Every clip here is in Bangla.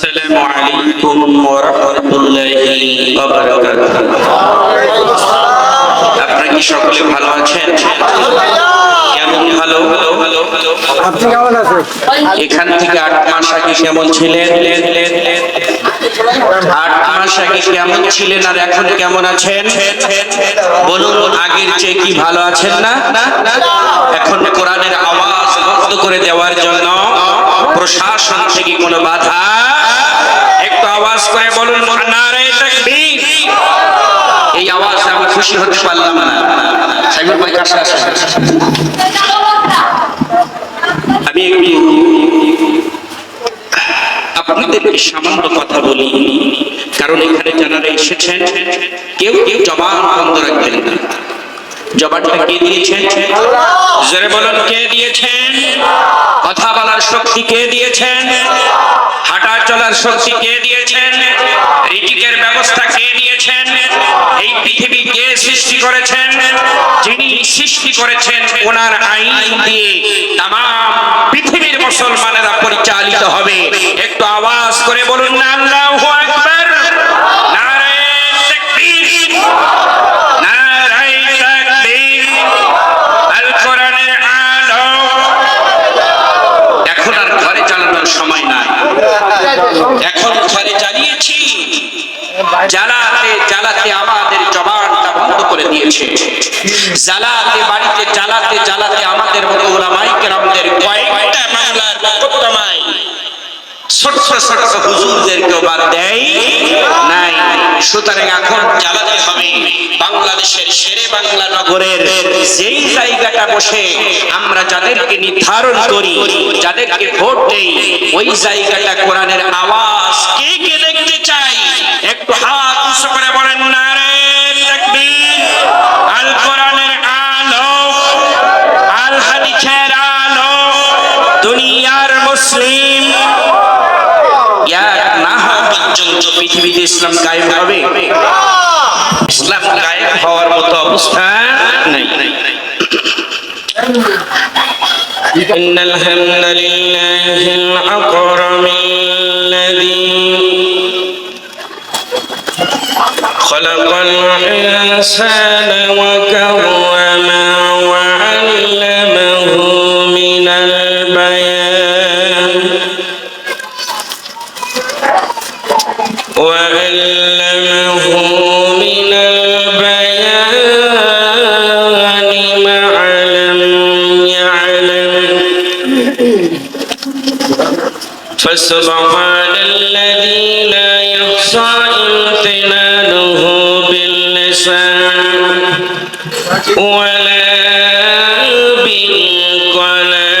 السلام عليكم ورحمة الله وبركاته আপনারা কি সকলে ভালো আছেন কেমন ভালো আপনি কেমন আছেন এখান থেকে আট মাস আগে কেমন ছিলেন আট মাস আগে কেমন ছিলেন আর এখন কেমন আছেন বলুন আগের চেয়ে কি ভালো আছেন না এখন কোরআনের আওয়াজ বন্ধ করে দেওয়ার জন্য প্রশাসন থেকে কোনো বাধা? একটু আওয়াজ করে বলুন এই আওয়াজ আমি খুশি হতে পারলাম না। আমি একটু আপনাদেরকে সামান্য কথা বলি, কারণ এখানে যারা এসেছেন, কেউ কেউ জবান বন্ধ রাখবেন না। জবানটা কে দিয়েছেন? জোরে বলুন, কে দিয়েছেন? কথা বলার শক্তি কে দিয়েছেন? হাঁটা চলার শক্তি কে দিয়েছেন? ব্যবস্থা কে দিয়েছেন? এই পৃথিবী কে সৃষ্টি করেছেন? যিনি সৃষ্টি করেছেন, ওনার আইন দিয়ে তাম পৃথিবীর মুসলমানেরা পরিচালিত হবে। একটু আওয়াজ করে বলুন, আল্লাহু জায়গাটা বসে আমরা যাদেরকে নির্ধারণ করি, যাদেরকে ভোট দেই, ওই জায়গাটা কোরআনের আওয়াজ কে কে দেখতে চাই একটু হাত উঁচু করে বলেন না রে আল কোরআনের আলো, আল হাদিসের আলো, দুনিয়ার মুসলিম পৃথিবীতে ইসলাম কায়েম হবে ইসলাম কায়েম হওয়ার মতো অবস্থা নেই إن الحمد لله الأكرم الذي خلق الإنسان وكرمه فسبحان الذي لا يخشى امتنانه باللسان. ولا بالقلم.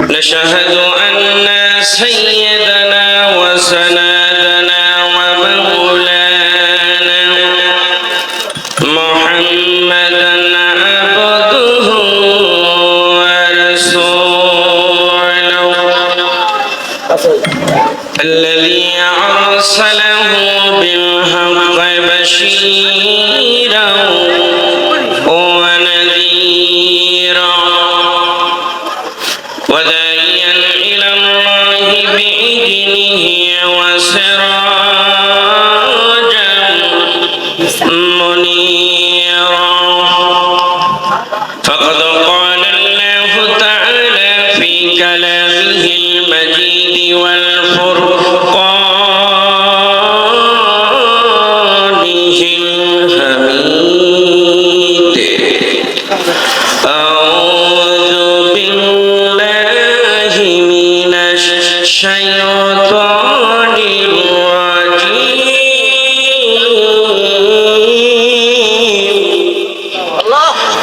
نشهد أن سيدنا وسندنا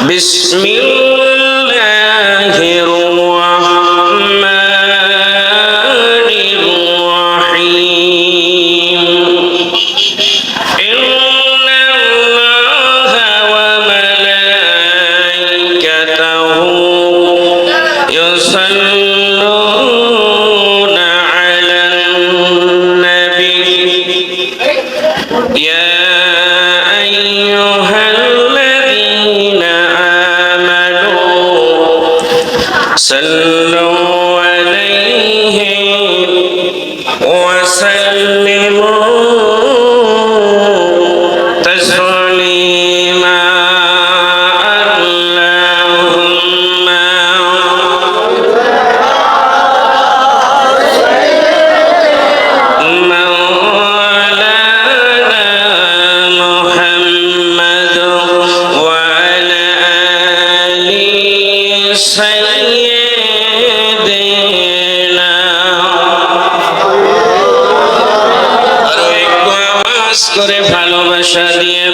بسم الله করে ভালোবাসা দিয়ে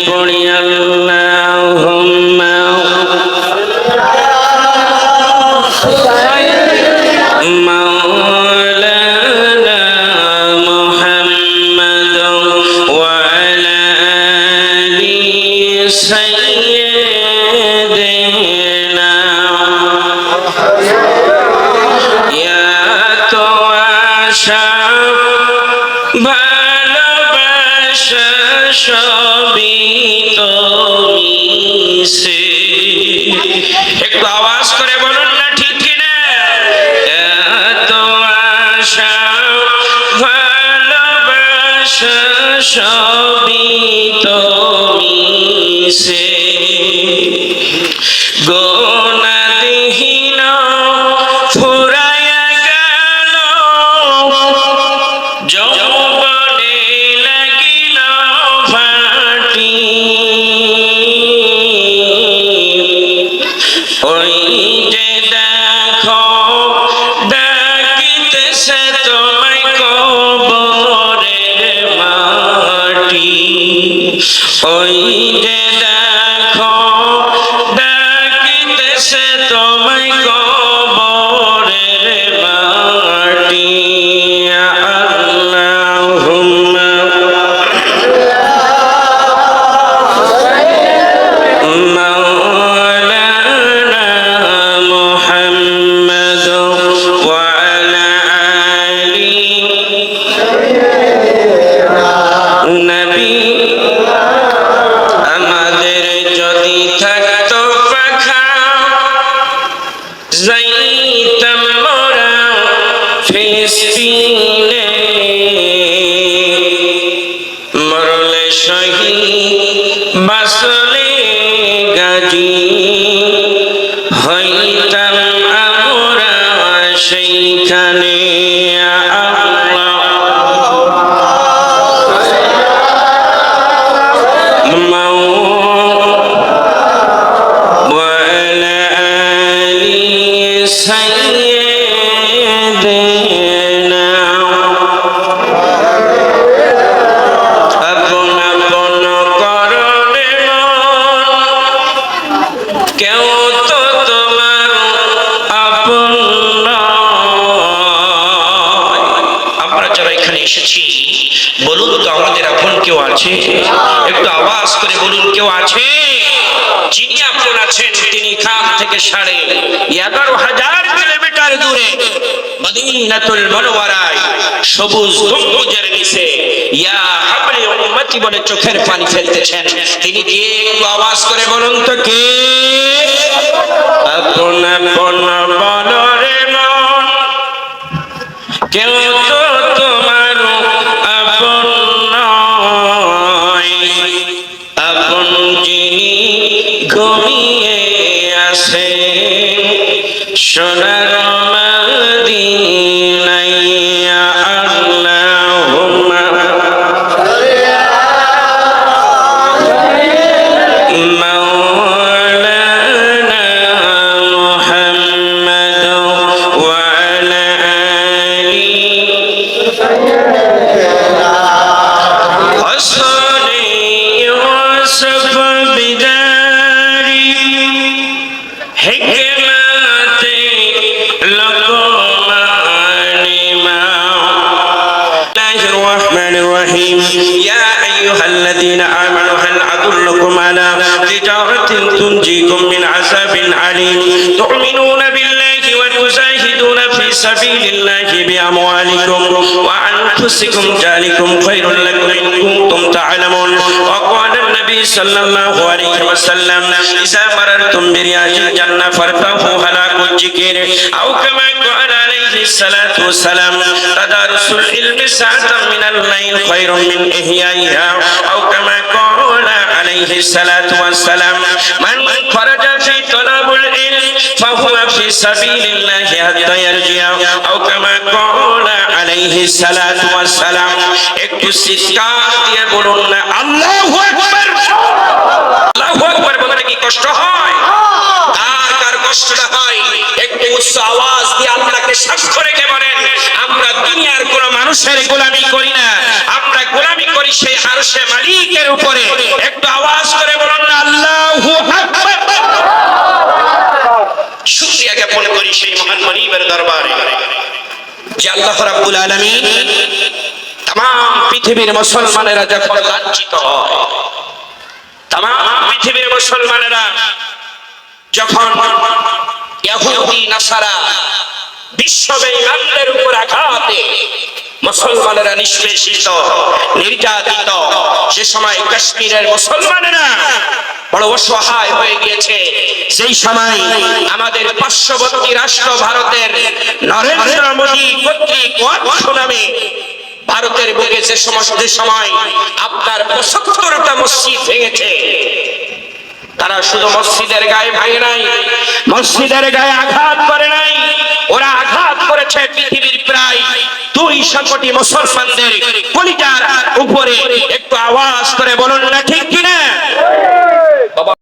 হইতাম আমরা সেইখানে খান থেকে সাড়ে এগারো হাজার কিলোমিটার দূরে মদিনাতুল মনোয়ারায় সবুজ গম্বুজের নিচে ইয়া বলে চোখের পানি ফেলতেছেন। তিনি কে একটু আওয়াজ করে বলুন তো কে? মন। কেউ তো الرحمن الرحيم. يا أيها الذين آمنوا هل أدلكم على تجارة تنجيكم من عذاب عليم تؤمنون بالله وتجاهدون في سبيل الله بأموالكم وأنفسكم ذلكم خير لكم إن كنتم تعلمون. وقال النبي صلى الله عليه وسلم إذا مررتم برياض الجنة فارتفعوا على الذكر أو كما قال عليه الصلاة والسلام تدارس العلم ساعة من الليل خير من إحيائها أو كما قال عليه الصلاة والسلام من خرج في طلب العلم فهو في سبيل الله حتى يرجع أو كما قال আলাইহি সালাতু ওয়াস সালাম একটু চিৎকার দিয়ে বলুন না, আল্লাহু আকবার। আল্লাহু আকবার বলতে কি কষ্ট হয়? কার কার হয়? একটু উচ্চ আওয়াজ দিয়ে আল্লাহকে সাক্ষ্য রেখে বলেন, আমরা দুনিয়ার কোন মানুষের গোলামি করি না। আমরা গোলামি করি সেই আরশে মালিকের উপরে। একটু আওয়াজ মুসলমানেরা নিষ্পেষিত নির্যাতিত সে সময় কাশ্মীরের মুসলমানেরা বড় অসহায় হয়ে গিয়েছে। সেই সময় আমাদের রাষ্ট্র ভারতের নরেন্দ্র মোদী কর্তৃক ভারতের বুকে সমস্ত সময় আপনার পঁচাত্তরটা মসজিদ ভেঙেছে, তারা শুধু মসজিদের গায়ে ভাঙে নাই, মসজিদের গায়ে আঘাত করে নাই। ওরা আঘাত করেছে পৃথিবীর প্রায় মুসলমানদের। কলিজার উপরে একটু আওয়াজ করে বলুন না ঠিক কিনা? বাবা